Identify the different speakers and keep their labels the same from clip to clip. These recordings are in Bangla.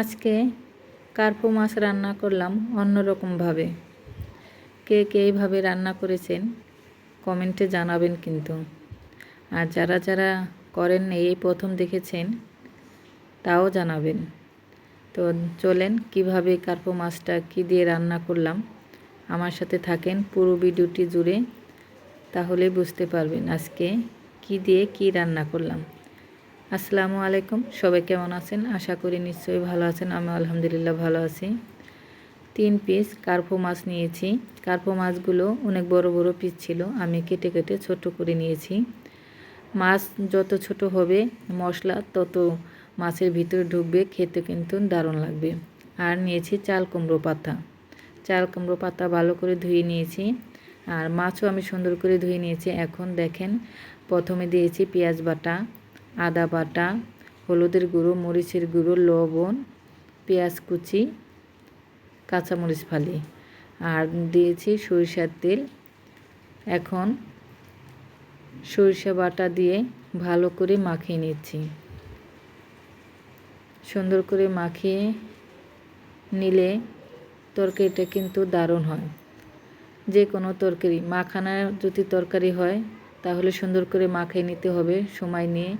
Speaker 1: আজকে কার্পো মাছ রান্না করলাম অন্যরকমভাবে। কে কে এইভাবে রান্না করেছেন কমেন্টে জানাবেন কিন্তু। আর যারা যারা করেন এই প্রথম দেখেছেন, তাও জানাবেন। তো চলেন কীভাবে কার্পো মাছটা কি দিয়ে রান্না করলাম, আমার সাথে থাকেন পুরো ভিডিওটি জুড়ে, তাহলে বুঝতে পারবেন আজকে কি দিয়ে কি রান্না করলাম। আসসালামু আলাইকুম। সবাই কেমন আছেন? আশা করি নিশ্চয়ই ভালো আছেন। আমি আলহামদুলিল্লাহ ভালো আছি। তিন পিস কার্পো মাছ নিয়েছি। কার্পো মাছগুলো অনেক বড় বড় পিস ছিল। আমি কেটে কেটে ছোট করে নিয়েছি। মাছ যত ছোট হবে, মশলা তত মাছের ভিতরে ঢুকবে, খেতে কিন্তু দারুণ লাগবে। আর নিয়েছি চাল কুমড়ো পাতা। চাল কুমড়ো পাতা ভালো করে ধুয়ে নিয়েছি। আর মাছও আমি সুন্দর করে ধুয়ে নিয়েছি। এখন দেখেন, প্রথমে দিয়েছি পেঁয়াজ বাটা। আদা বাটা, হলুদের গুঁড়ো, মরিচের গুঁড়ো, লবণ, পেঁয়াজ কুচি, কাঁচামরিচ ফালি। আর দিয়েছি সরিষার তেল। এখন সরিষা বাটা দিয়ে ভালো করে মাখিয়ে নিচ্ছি। সুন্দর করে মাখিয়ে নিলে তরকারিটা কিন্তু দারুণ হয়। যে কোনো তরকারি মাখানা যদি তরকারি হয় তাহলে সুন্দর করে মাখিয়ে নিতে হবে সময় নিয়ে।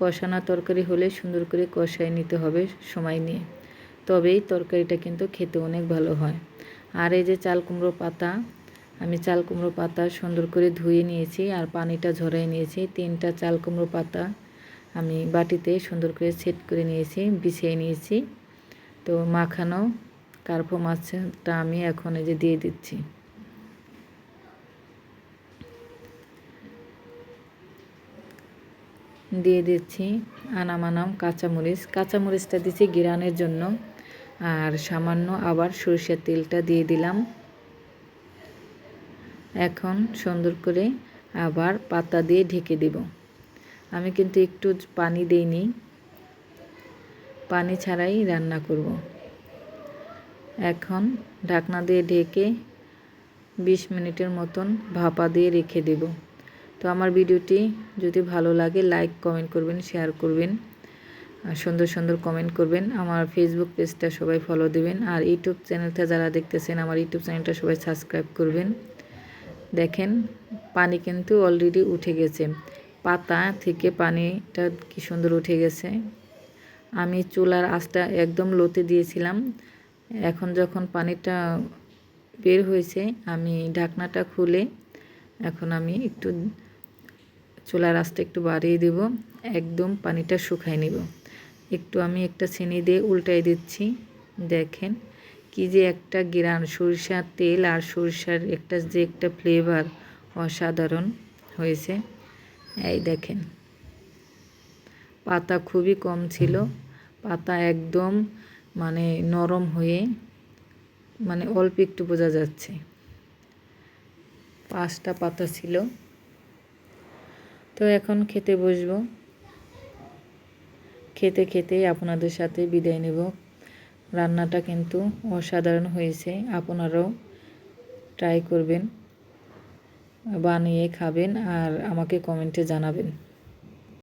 Speaker 1: কষানো তরকারি হলে সুন্দর করে কষাই নিতে হবে সময় নিয়ে। তবেই তরকারিটা কিন্তু খেতে অনেক ভালো হয়। আর এই যে চাল কুমড়ো পাতা, আমি চাল কুমড়ো পাতা সুন্দর করে ধুয়ে নিয়েছি আর পানিটা ঝরাই নিয়েছি। তিনটা চাল কুমড়ো পাতা আমি বাটিতে সুন্দর করে সেট করে নিয়েছি, বিছিয়ে নিয়েছি। তো মাখানো কার্পো মাছটা আমি এখন এই যে দিয়ে দিচ্ছি। দিয়ে দিচ্ছি আনাম আনাম কাঁচামরিচ। কাঁচামরিচটা দিচ্ছি গিরানের জন্য। আর সামান্য আবার সরিষার তেলটা দিয়ে দিলাম। এখন সুন্দর করে আবার পাতা দিয়ে ঢেকে দেব। আমি কিন্তু একটু পানি দেইনি। পানি ছাড়াই রান্না করব। এখন ঢাকনা দিয়ে ঢেকে বিশ মিনিটের মতন ভাপা দিয়ে রেখে দেব। তো আমার ভিডিওটি যদি ভালো লাগে লাইক কমেন্ট করবেন শেয়ার করবেন। সুন্দর সুন্দর কমেন্ট করবেন। আমার ফেসবুক পেজটা সবাই ফলো দেবেন। আর ইউটিউব চ্যানেলটা যারা দেখতেছেন, আমার ইউটিউব চ্যানেলটা সবাই সাবস্ক্রাইব করবেন। দেখেন, পানি কিন্তু অলরেডি উঠে গেছে। পাতা থেকে পানিটা কি সুন্দর উঠে গেছে। আমি চুলার আঁচটা একদম লোতে দিয়েছিলাম। এখন যখন পানিটা বের হয়েছে, আমি ঢাকনাটা খুলে এখন আমি একটু চুলার আঁচটা একটু বাড়িয়ে দেব। একদম পানিটা শুকাই নেব। একটু আমি একটা চিনি দিয়ে উল্টাই দিচ্ছি। দেখেন কি যে একটা গ্রান সরিষার তেল আর সরিষার একটা যে একটা ফ্লেভার অসাধারণ হয়েছে। এই দেখেন। পাতা খুবই কম ছিল। পাতা একদম মানে নরম হয়ে মানে অল্প একটু বোঝা যাচ্ছে। পাঁচটা পাতা ছিল। তো এখন খেতে বসবো। খেতে খেতে আপনাদের সাথে বিদায় নেব। রান্নাটা কিন্তু অসাধারণ হয়েছে, আপনারাও ট্রাই করবেন, বানিয়ে খাবেন আর আমাকে কমেন্টে জানাবেন।